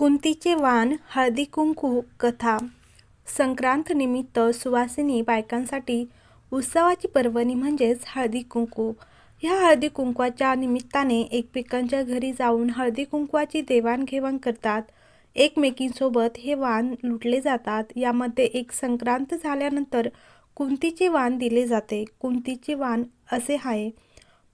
कुंतीचे वाण हळदी कुंकू कथा संक्रांत निमित्त सुवासिनी बायकांसाठी उत्सवाची पर्वणी म्हणजेच हळदी कुंकू. ह्या हळदी कुंकवाच्या निमित्ताने एकमेकांच्या घरी जाऊन हळदी कुंकवाची देवाणघेवाण करतात. एकमेकींसोबत हे वाण लुटले जातात. यामध्ये एक संक्रांत झाल्यानंतर कुंतीचे वाण दिले जाते. कुंतीचे वाण असे आहे.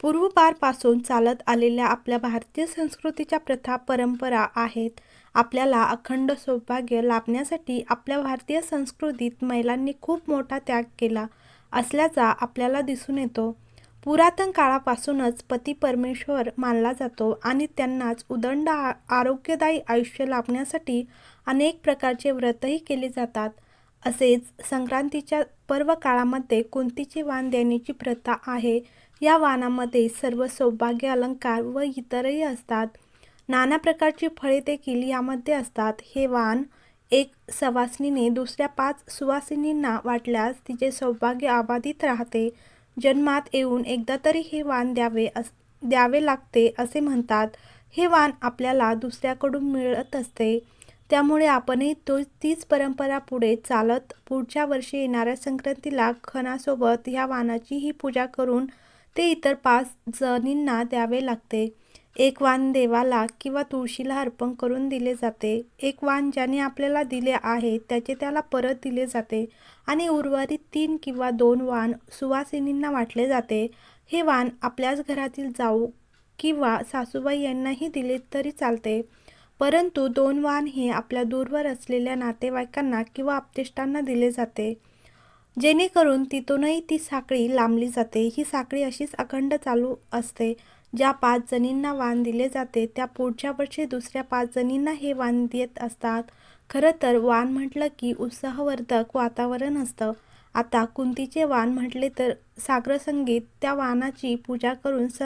पूर्वपारपासून चालत आलेल्या आपल्या भारतीय संस्कृतीच्या प्रथा परंपरा आहेत. आपल्याला अखंड सौभाग्य लाभण्यासाठी आपल्या भारतीय संस्कृतीत महिलांनी खूप मोठा त्याग केला असल्याचा आपल्याला दिसून येतो. पुरातन काळापासूनच पती परमेश्वर मानला जातो आणि त्यांनाच उदंड आ आरोग्यदायी आयुष्य लाभण्यासाठी अनेक प्रकारचे व्रतही केले जातात. असेच संक्रांतीच्या पर्व काळामध्ये कुंतीचे वाण देण्याची प्रथा आहे. या वाणामध्ये सर्व सौभाग्य अलंकार व इतरही असतात. नाना प्रकारची फळे देखील यामध्ये असतात. हे वाण एक सवासनीने दुसऱ्या पाच सुवासिनींना वाटल्यास तिचे सौभाग्य अबाधित राहते. जन्मात येऊन एकदा तरी हे वाण द्यावे अस द्यावे लागते असे म्हणतात. हे वाण आपल्याला दुसऱ्याकडून मिळत असते. त्यामुळे आपणही तो तीच परंपरा पुढे चालत पुढच्या वर्षी येणाऱ्या संक्रांतीला खणासोबत ह्या वाणाची ही पूजा करून ते इतर पाच जणींना द्यावे लागते. एक वाण देवाला किंवा तुळशीला अर्पण करून दिले जाते. एक वाण ज्याने आपल्याला दिले आहे त्याचे त्याला परत दिले जाते आणि उर्वरित तीन किंवा दोन वाण सुवासिनींना वाटले जाते. हे वाण आपल्याच घरातील जाऊ किंवा सासूबाई यांनाही दिले तरी चालते. परंतु दोन वाण हे आपल्या दूरवर असलेल्या नातेवाईकांना किंवा आपतेष्टांना दिले जाते. जेणेकरून तिथूनही ती साखळी लांबली जाते. ही साखळी अशीच अखंड चालू असते ज्या पाच जणींना वाण दिले जाते त्या पुढच्या वर्षी दुसऱ्या पाच जणींना हे वाण देत असतात. खरं तर वाण म्हटलं की उत्साहवर्धक वातावरण असतं. आता कुंतीचे वाण म्हटले तर सागरसंगीत त्या वाणाची पूजा करून स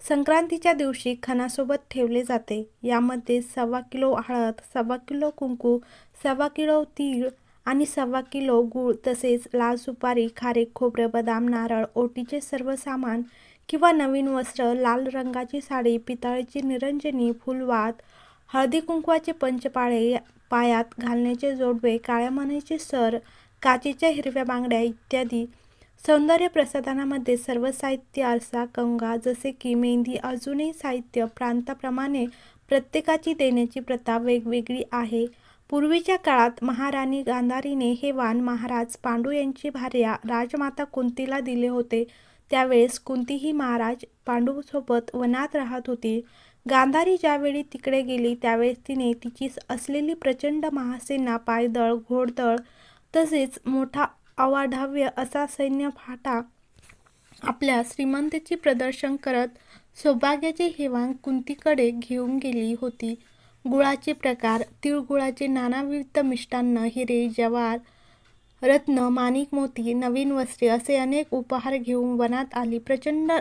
संक्रांतीच्या दिवशी खणासोबत ठेवले जाते. यामध्ये सव्वा किलो हळद सव्वा किलो कुंकू सव्वा किलो तीळ आणि सव्वा किलो गूळ तसेच लाल सुपारी खारे खोबरं बदाम नारळ ओटीचे सर्व सामान किंवा नवीन वस्त्र लाल रंगाची साडी पितळेची निरंजनी फुलवात हळदी कुंकवाचे पंचपाळे पायात घालण्याचे जोडवे काळ्या मण्याचे सर काचेच्या हिरव्या बांगड्या इत्यादी. सौंदर्य प्रसाधनामध्ये सर्व साहित्य आरसा कंगा जसे की मेहंदी अजूनही साहित्य प्रांताप्रमाणे प्रत्येकाची देण्याची प्रथा वेगवेगळी आहे. पूर्वीच्या काळात महाराणी गांधारीने हे वाण महाराज पांडू यांची भार्या राजमाता कुंतीला दिले होते. त्यावेळेस कुंतीही महाराज पांडूसोबत वनात राहत होती. गांधारी ज्यावेळी तिकडे गेली त्यावेळेस तिने तिची असलेली प्रचंड महासेना पायदळ घोडदळ तसेच मोठा अवाढव्य असा सैन्य फाटा आपल्या श्रीमंतीचे प्रदर्शन करत सौभाग्याचे हेवांग कुंतीकडे घेऊन गेली होती. गुळाचे प्रकार तिळगुळाचे नानाविध मिष्टान्न हिरे जवार रत्न माणिक मोती नवीन वस्त्रे असे अनेक उपहार घेऊन वनात आली. प्रचंड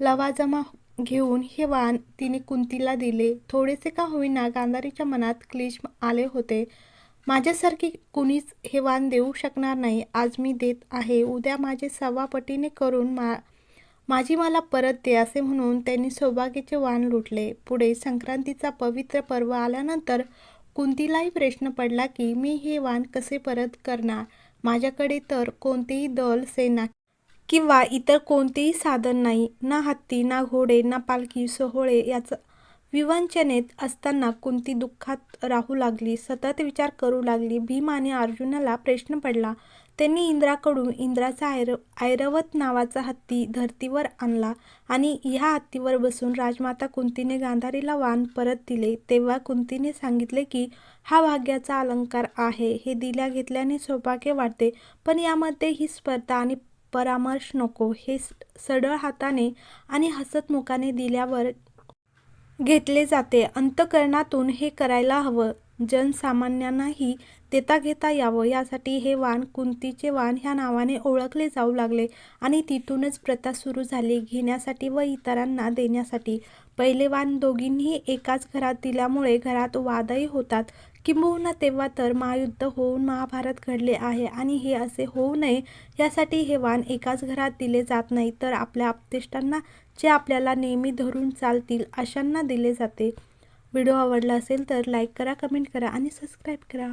लवाजमा घेऊन हे वाण तिने कुंतीला दिले. थोडेसे का होईना गांधारीच्या मनात क्लेश आले होते. माझ्यासारखी कुणीच हे वाण देऊ शकणार नाही. आज मी देत आहे. उद्या माझे सव्वा पटीने करून मा माझी मला परत दे असे म्हणून त्यांनी सौभाग्याचे वाण लुटले. पुढे संक्रांतीचा पवित्र पर्व आल्यानंतर कुंतीलाही प्रश्न पडला की मी हे वाण कसे परत करणार? माझ्याकडे तर कोणतेही दल सेना किंवा इतर कोणतेही साधन नाही. ना हत्ती ना घोडे ना पालखी सोहळे याचं विवंचनेत असताना कुंती दुःखात राहू लागली सतत विचार करू लागली. भीम आणि अर्जुनाला प्रश्न पडला त्यांनी इंद्राकडून इंद्राचा ऐर ऐरवत नावाचा हत्ती धरतीवर आणला आणि ह्या हत्तीवर बसून राजमाता कुंतीने गांधारीला वाण परत दिले. तेव्हा कुंतीने सांगितले की हा भाग्याचा अलंकार आहे. हे दिल्या घेतल्याने सौभाग्य वाढते पण यामध्ये ही स्पर्धा आणि परामर्श नको. हे सडळ हाताने आणि हसतमुखाने दिल्यावर घेतले जाते. अंतकरणातून हे करायला हवं. जनसामान्यांनाही देता घेता यावं. यासाठी हे वाण कुंतीचे वाण ह्या नावाने ओळखले जाऊ लागले आणि तिथूनच प्रथा सुरू झाली. घेण्यासाठी व इतरांना देण्यासाठी पहिले वाण दोघींनी एकाच घरात दिल्यामुळे घरात वादही होतात. किंबहुना तेव्हा तर महायुद्ध होऊन महाभारत घडले आहे आणि हे असे होऊ नये यासाठी हे वाण एकाच घरात दिले जात नाही तर आपल्या आपतेष्टांना जे आपल्याला नेहमी धरून चालतील अशांना दिले जाते. व्हिडिओ आवडला असेल तर लाईक करा कमेंट करा आणि सबस्क्राईब करा.